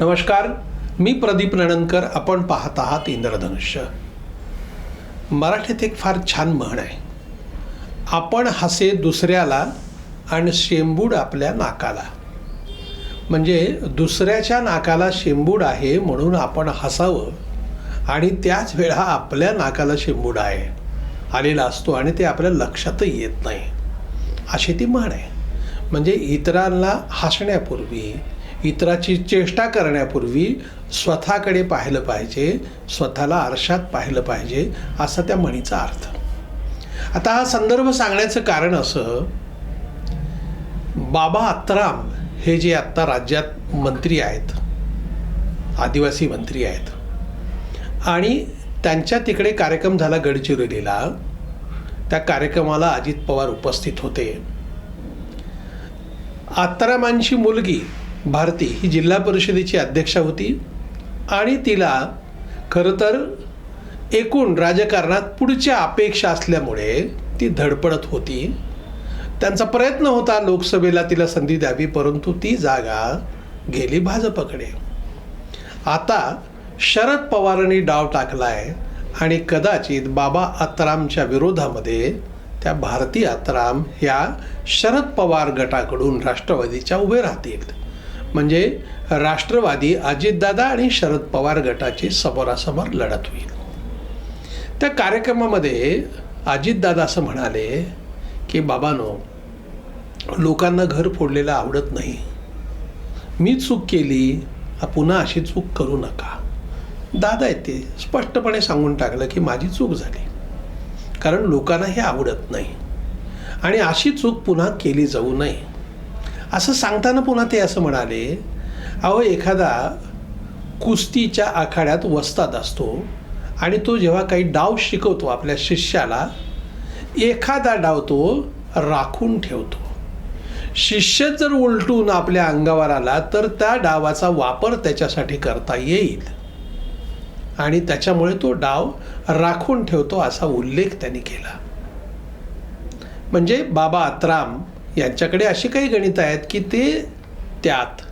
नमस्कार मी प्रदीप नणनकर आपण पाहत आहात इंद्रधनुष्य. मराठीत एक फार छान म्हण आहे. आपण हसे दुसऱ्याला आणि शेंबूड आपल्या नाकाला. म्हणजे दुसऱ्याच्या नाकाला शेंबूड आहे म्हणून आपण हसावं आणि त्याच वेळा आपल्या नाकाला शेंबूड आहे. आलेला असतो आणि ते आपल्या लक्षातही येत नाही. अशी ती म्हण आहे. म्हणजे इतरांना हसण्यापूर्वी इतराची चेष्टा करण्यापूर्वी स्वतःकडे पाहिलं पाहिजे स्वतःला आरशात पाहिलं पाहिजे असा त्या म्हणीचा अर्थ. आता हा संदर्भ सांगण्याचं कारण असं बाबा अत्तराम हे जे आत्ता राज्यात मंत्री आहेत आदिवासी मंत्री आहेत आणि त्यांच्या तिकडे कार्यक्रम झाला गडचिरोलीला त्या कार्यक्रमाला अजित पवार उपस्थित होते. आत्तारामांची मुलगी भारती ही जिल्हा परिषदेची अध्यक्षा होती आणि तिला खरं तर एकूण राजकारणात पुढच्या अपेक्षा असल्यामुळे ती धडपडत होती. त्यांचा प्रयत्न होता लोकसभेला तिला संधी द्यावी परंतु ती जागा गेली भाजपकडे. आता शरद पवारांनी डाव टाकलाय आणि कदाचित बाबा आत्रामच्या विरोधामध्ये त्या भारती आत्राम ह्या शरद पवार गटाकडून राष्ट्रवादीच्या उभे राहतील. म्हणजे राष्ट्रवादी अजितदादा आणि शरद पवार गटाची समोरासमोर लढत होईल. त्या कार्यक्रमामध्ये अजितदादा असं म्हणाले की बाबानो लोकांना घर फोडलेलं आवडत नाही. मी चूक केली पुन्हा अशी चूक करू नका. दादा येते स्पष्टपणे सांगून टाकलं की माझी चूक झाली. कारण लोकांना हे आवडत नाही. आणि अशी चूक पुन्हा केली जाऊ नये. असं सांगताना पुन्हा ते असं म्हणाले अहो एखादा कुस्तीच्या आखाड्यात वस्तात असतो आणि तो जेव्हा काही डाव शिकवतो आपल्या शिष्याला एखादा डाव तो राखून ठेवतो. शिष्य जर उलटून आपल्या अंगावर आला तर त्या डावाचा वापर त्याच्यासाठी करता येईल. आणि त्याच्यामुळे तो डाव राखून ठेवतो असा उल्लेख त्यांनी केला. म्हणजे बाबा अत्राम यांच्याकडे अशी काही गणितं आहेत की ते त्यात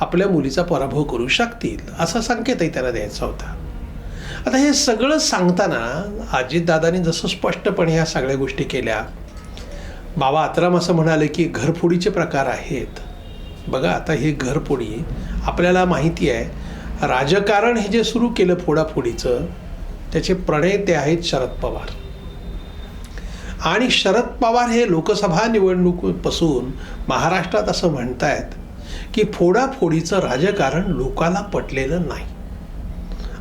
आपल्या मुलीचा पराभव करू शकतील असा संकेतही त्याला द्यायचा होता. आता हे सगळं सांगताना अजितदादांनी जसं स्पष्टपणे ह्या सगळ्या गोष्टी केल्या. बाबा आत्राम असं म्हणाले की घरफोडीचे प्रकार आहेत. बघा आता हे घरफोडी आपल्याला माहिती आहे राजकारण हे जे सुरू केलं फोडाफोडीचं त्याचे प्रणेते आहेत शरद पवार. आणि शरद पवार हे लोकसभा निवडणुकीपासून महाराष्ट्रात असं म्हणतायत की फोडाफोडीचं राजकारण लोकाला पटलेलं नाही.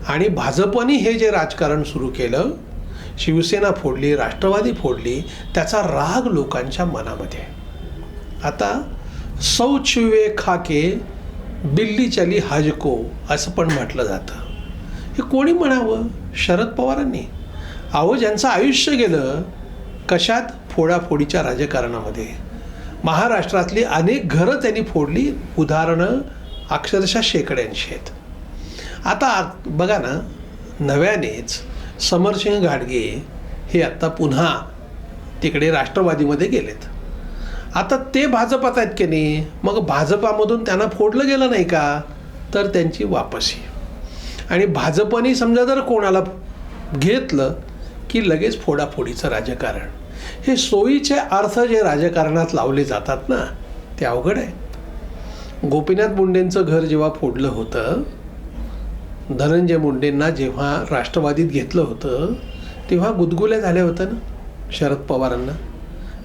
आणि भाजपने हे जे राजकारण सुरू केलं शिवसेना फोडली राष्ट्रवादी फोडली त्याचा राग लोकांच्या मनामध्ये आहे. आता सौचिवे खाके बिल्ली चली हजको असं पण म्हटलं जातं. हे कोणी म्हणावं? शरद पवारांनी. अहो ज्यांचं आयुष्य गेलं कशात? फोडाफोडीच्या राजकारणामध्ये. महाराष्ट्रातली अनेक घरं त्यांनी फोडली. उदाहरणं अक्षरशः शेकड्यांशी आहेत. आता बघा ना नव्यानेच समरसिंह घाडगे हे आत्ता पुन्हा तिकडे राष्ट्रवादीमध्ये गेलेत. आता ते भाजपात आहेत की नाही? मग भाजपामधून त्यांना फोडलं गेलं नाही का? तर त्यांची वापसी. आणि भाजपने समजा जर कोणाला घेतलं की लगेच फोडाफोडीचं राजकारण. हे सोयीचे अर्थ जे राजकारणात लावले जातात ना ते अवघड आहे. गोपीनाथ मुंडेंचं घर जेव्हा फोडलं होतं धनंजय मुंडेंना जेव्हा राष्ट्रवादीत घेतलं होतं तेव्हा गुदगुल्या झाल्या होत्या ना शरद पवारांना.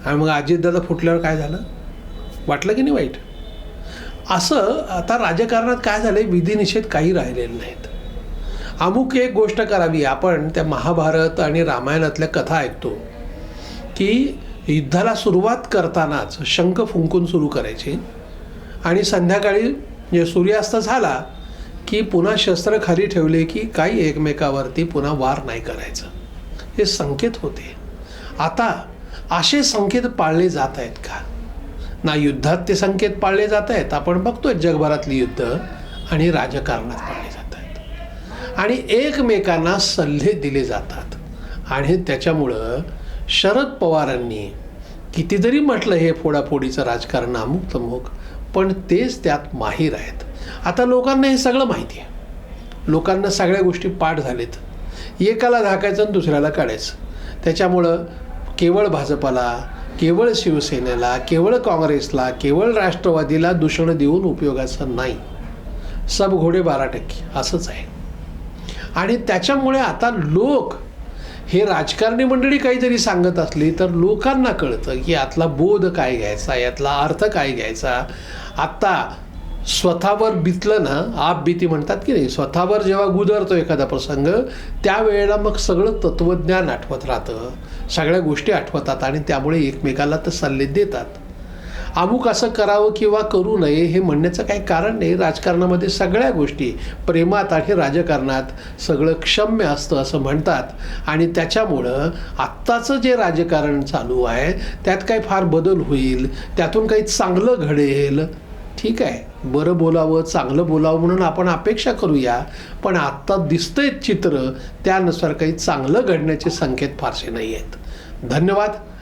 आणि मग अजितदादा फुटल्यावर काय झालं? वाटलं की नाही वाईट? असं आता राजकारणात काय झालं विधिनिषेध काही राहिलेले नाहीत. अमुक एक गोष्ट करावी आपण त्या महाभारत आणि रामायणातल्या कथा ऐकतो. की युद्धाला सुरुवात करतानाच शंख फुंकून सुरू करायची. आणि संध्याकाळी जे सूर्यास्त झाला की पुन्हा शस्त्र खाली ठेवले की काही एकमेकावरती पुन्हा वार नाही करायचं. हे संकेत होते. आता असे संकेत पाळले जात आहेत का? ना युद्धात ते संकेत पाळले जात आहेत. आपण बघतोय जगभरातली युद्ध आणि राजकारणात पाळले जात आहेत. आणि एकमेकांना सल्ले दिले जातात. आणि त्याच्यामुळं शरद पवारांनी किती जरी म्हटलं हे फोडाफोडीचं राजकारण अमुक तमुक पण तेच त्यात माहीर आहेत. आता लोकांना हे सगळं माहिती आहे. लोकांना सगळ्या गोष्टी पाठ झालेत. एकाला झाकायचं आणि दुसऱ्याला काढायचं. त्याच्यामुळं केवळ भाजपाला केवळ शिवसेनेला केवळ काँग्रेसला केवळ राष्ट्रवादीला दूषण देऊन उपयोगाचं नाही. सब घोडे बारा टक्के असंच आहे. आणि त्याच्यामुळे आता लोक हे राजकारणी मंडळी काहीतरी सांगत असली तर लोकांना कळतं की यातला बोध काय घ्यायचा यातला अर्थ काय घ्यायचा. आत्ता स्वतःवर बितलं ना आप भीती म्हणतात की नाही स्वतःवर जेव्हा गुदरतो एखादा प्रसंग त्यावेळेला मग सगळं तत्त्वज्ञान आठवत राहतं. सगळ्या गोष्टी आठवतात आणि त्यामुळे एकमेकाला तर सल्ले देतात. अमुक असं करावं किंवा करू नये हे म्हणण्याचं काही कारण नाही. राजकारणामध्ये सगळ्या गोष्टी प्रेमात आणि राजकारणात सगळं क्षम्य असतं असं म्हणतात. आणि त्याच्यामुळं आत्ताचं जे राजकारण चालू आहे त्यात काही फार बदल होईल त्यातून काही चांगलं घडेल. ठीक आहे. बरं बोलावं चांगलं बोलावं म्हणून आपण अपेक्षा करूया. पण आत्ता दिसतंय चित्र त्यानुसार काही चांगलं घडण्याचे संकेत फारसे नाही आहेत. धन्यवाद.